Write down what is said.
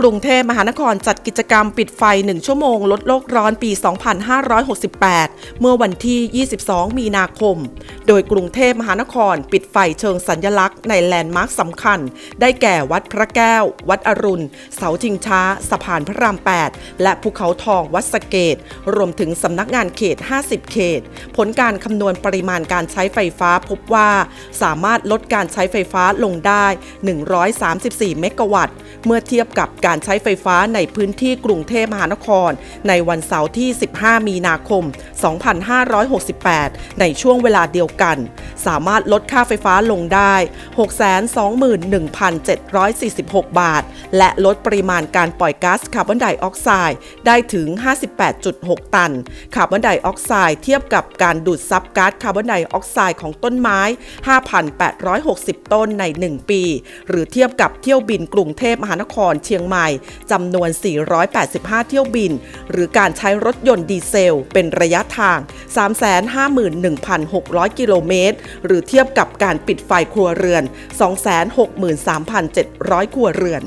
กรุงเทพมหานครจัดกิจกรรมปิดไฟ 1 ชั่วโมง ลดโลกร้อนปี 2568 เมื่อวันที่ 22 มีนาคม โดยกรุงเทพมหานครปิดไฟเชิงสัญญลักษณ์ในแลนด์มาร์คสำคัญ ได้แก่วัดพระแก้ว วัดอรุณ เสาชิงช้า สะพานพระราม 8 และภูเขาทองวัดสะเกต รวมถึงสำนักงานเขต 50 เขต ผลการคำนวณปริมาณการใช้ไฟฟ้าพบว่า สามารถลดการใช้ไฟฟ้าลงได้ 134 เมกะวัตต์ เมื่อเทียบกับการใช้ไฟฟ้าในพื้นที่กรุงเทพมหานคร ในวันเสาร์ที่ 15 มีนาคม 2568 ในช่วงเวลาเดียวกัน สามารถลดค่าไฟฟ้าลงได้ 621,746 บาท และลดปริมาณการปล่อยก๊าซคาร์บอนไดออกไซด์ได้ถึง 58.6 ตัน คาร์บอนไดออกไซด์เทียบกับการดูดซับก๊าซคาร์บอนไดออกไซด์ของต้นไม้ 5,860 ต้นใน 1 ปี หรือเทียบกับเที่ยวบินกรุงเทพมหานครเชียงใหม่จำนวน 485 เที่ยวบินหรือการใช้รถยนต์ดีเซล เป็นระยะทาง 351,600 กิโลเมตร หรือเทียบกับการปิดไฟครัวเรือน 263,700 ครัวเรือน